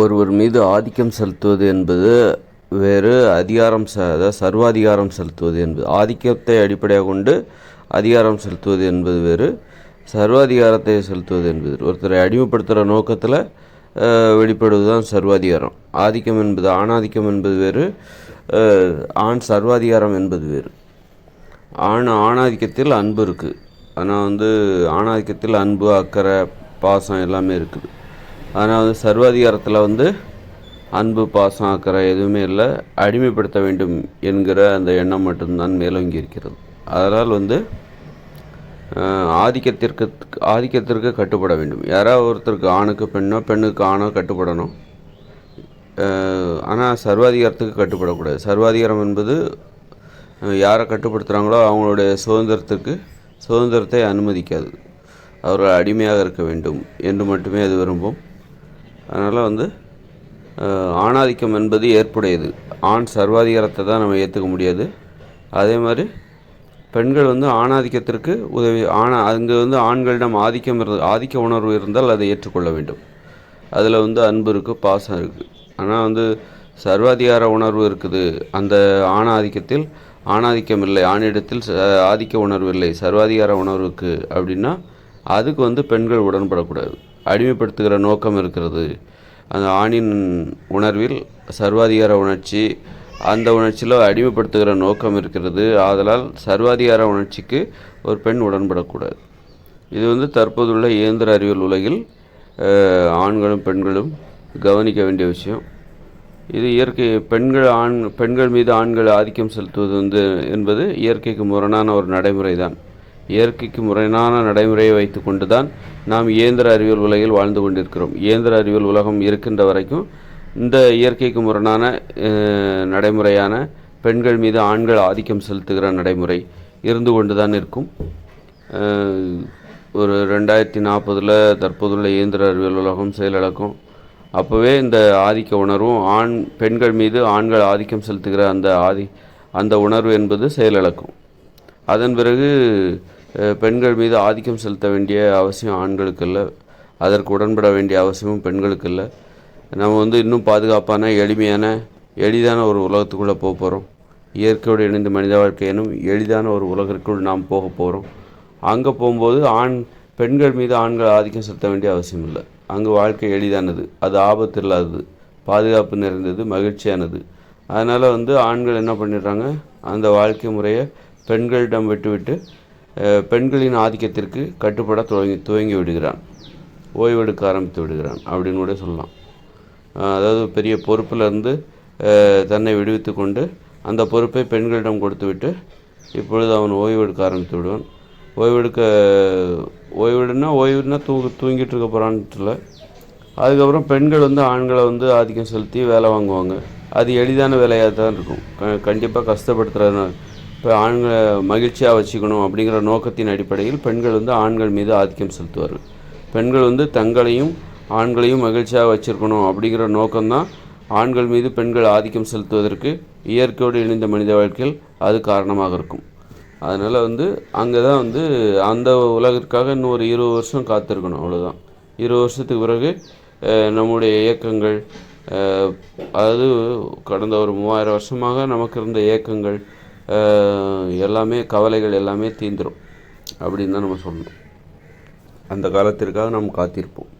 ஒருவர் மீது ஆதிக்கம் செலுத்துவது என்பது வேறு அதிகாரம் அதாவது சர்வாதிகாரம் செலுத்துவது என்பது. ஆதிக்கத்தை அடிப்படையாக கொண்டு அதிகாரம் செலுத்துவது என்பது வேறு சர்வாதிகாரத்தை செலுத்துவது என்பது ஒருத்தரை அடிமைப்படுத்துகிற நோக்கத்தில் வெளிப்படுவது தான் சர்வாதிகாரம். ஆதிக்கம் என்பது ஆணாதிக்கம் என்பது வேறு ஆண் சர்வாதிகாரம் என்பது வேறு. ஆண் ஆணாதிக்கத்தில் அன்பு இருக்குது ஆனால் வந்து ஆணாதிக்கத்தில் அன்பு அக்கறை பாசம் எல்லாமே இருக்குது. ஆனால் வந்து சர்வாதிகாரத்தில் வந்து அன்பு பாசம் அக்கறை எதுவுமே இல்லை. அடிமைப்படுத்த வேண்டும் என்கிற அந்த எண்ணம் மட்டும்தான் மேலோங்கி இருக்கிறது அதனால் வந்து ஆதிக்கத்திற்கு ஆதிக்கத்திற்கு கட்டுப்பட வேண்டும். யாராவது ஒருத்தருக்கு ஆணுக்கு பெண்ணோ பெண்ணுக்கு ஆணோ கட்டுப்படணும். ஆனால் சர்வாதிகாரத்துக்கு கட்டுப்படக்கூடாது. சர்வாதிகாரம் என்பது யாரை கட்டுப்படுத்துகிறாங்களோ அவங்களுடைய சுதந்திரத்துக்கு சுதந்திரத்தை அனுமதிக்காது. அவர்கள் அடிமையாக இருக்க வேண்டும் என்று மட்டுமே அது விரும்பும். அதனால் வந்து ஆணாதிக்கம் என்பது ஏற்புடையது. ஆண் சர்வாதிகாரத்தை தான் நம்ம ஏற்றுக்க முடியாது. அதே மாதிரி பெண்கள் வந்து ஆணாதிக்கத்திற்கு உதவி ஆணா அங்கே வந்து ஆண்களிடம் ஆதிக்கம் இரு ஆதிக்க உணர்வு இருந்தால் அதை ஏற்றுக்கொள்ள வேண்டும். அதில் வந்து அன்பு இருக்குது பாசம் இருக்குது ஆனால் வந்து சர்வாதிகார உணர்வு இருக்குது. அந்த ஆணாதிக்கத்தில் ஆணாதிக்கம் இல்லை. ஆணிடத்தில் ச- ஆதிக்க உணர்வு இல்லை. சர்வாதிகார உணர்வுக்கு அப்படின்னா அதுக்கு வந்து பெண்கள் உடன்படக்கூடாது. அடிமைப்படுத்துகிற நோக்கம் இருக்கிறது. அந்த ஆணின் உணர்வில் சர்வாதிகார உணர்ச்சி அந்த உணர்ச்சியில் அடிமைப்படுத்துகிற நோக்கம் இருக்கிறது. ஆதலால் சர்வாதிகார உணர்ச்சிக்கு ஒரு பெண் உடன்படக்கூடாது. இது வந்து தற்போதுள்ள இயந்திர அறிவியல் உலகில் ஆண்களும் பெண்களும் கவனிக்க வேண்டிய விஷயம். இது இயற்கை பெண்கள் ஆண் பெண்கள் மீது ஆண்கள் ஆதிக்கம் செலுத்துவது வந்து என்பது இயற்கைக்கு முரணான ஒரு நடைமுறை தான் இயற்கைக்கு முறையான நடைமுறையை வைத்துக்கொண்டு தான் நாம் இயந்திர அறிவியல் உலகில் வாழ்ந்து கொண்டிருக்கிறோம். இயந்திர அறிவியல் உலகம் இருக்கின்ற வரைக்கும் இந்த இயற்கைக்கு முரணான நடைமுறையான பெண்கள் மீது ஆண்கள் ஆதிக்கம் செலுத்துகிற நடைமுறை இருந்து கொண்டு தான் இருக்கும் ஒரு ரெண்டாயிரத்தி நாற்பதில் தற்போதுள்ள இயந்திர அறிவியல் உலகம் செயலிழக்கும். அப்போவே இந்த ஆதிக்க உணர்வும் ஆண் பெண்கள் மீது ஆண்கள் ஆதிக்கம் செலுத்துகிற அந்த ஆதி அந்த உணர்வு என்பது செயலிழக்கும். அதன் பிறகு பெண்கள் மீது ஆதிக்கம் செலுத்த வேண்டிய அவசியம் ஆண்களுக்கு இல்லை அதற்கு உடன்பட வேண்டிய அவசியமும் பெண்களுக்கு இல்லை நம்ம வந்து இன்னும் பாதுகாப்பான எளிமையான எளிதான ஒரு உலகத்துக்குள்ளே போக போகிறோம் இயற்கையோடு இணைந்த மனித வாழ்க்கையினும் எளிதான ஒரு உலகிற்குள் நாம் போக போகிறோம் அங்கே போகும்போது ஆண் பெண்கள் மீது ஆண்கள் ஆதிக்கம் செலுத்த வேண்டிய அவசியம் இல்லை. அங்கு வாழ்க்கை எளிதானது. அது ஆபத்து இல்லாதது. பாதுகாப்பு நிறைந்தது மகிழ்ச்சியானது. அதனால் வந்து ஆண்கள் என்ன பண்ணிடுறாங்க? அந்த வாழ்க்கை முறையை பெண்களிடம் விட்டுவிட்டு பெண்களின் ஆதிக்கத்திற்கு கட்டுப்பட துவங்கி துவங்கி விடுகிறான். ஓய்வெடுக்க ஆரம்பித்து விடுகிறான் அப்படின்னு கூட சொல்லலாம். அதாவது பெரிய பொறுப்பிலிருந்து தன்னை விடுவித்து கொண்டு அந்த பொறுப்பை பெண்களிடம் கொடுத்துவிட்டு இப்பொழுது அவன் ஓய்வெடுக்க ஆரம்பித்து விடுவான். ஓய்வெடுக்க ஓய்வெடுனா ஓய்வுனா தூங்கு தூங்கிட்டு இருக்க போகிறான்ட்டுல இல்லை அதுக்கப்புறம் பெண்கள் வந்து ஆண்களை வந்து ஆதிக்கம் செலுத்தி வேலை வாங்குவாங்க. அது எளிதான வேலையாக தான் இருக்கும். க கண்டிப்பாக கஷ்டப்படுத்துகிற இப்போ ஆண்களை மகிழ்ச்சியாக வச்சுக்கணும் அப்படிங்கிற நோக்கத்தின் அடிப்படையில் பெண்கள் வந்து ஆண்கள் மீது ஆதிக்கம் செலுத்துவார்கள். பெண்கள் வந்து தங்களையும் ஆண்களையும் மகிழ்ச்சியாக வச்சுருக்கணும் அப்படிங்கிற நோக்கம்தான் ஆண்கள் மீது பெண்கள் ஆதிக்கம் செலுத்துவதற்கு இயற்கையோடு இணைந்த மனித வாழ்க்கையில் அது காரணமாக இருக்கும். அதனால் வந்து அங்கே தான் வந்து அந்த உலகிற்காக இன்னும் ஒரு இருபது வருஷம் காத்திருக்கணும் அவ்வளோதான் இருபது வருஷத்துக்கு பிறகு நம்முடைய இயக்கங்கள் அதாவது கடந்த ஒரு மூவாயிரம் வருஷமாக நமக்கு இருந்த இயக்கங்கள் எல்லாமே கவலைகள் எல்லாமே தீந்துடும் அப்படின்னு தான் நம்ம சொல்லணும். அந்த காலத்திற்காக நாம் காத்திருப்போம்.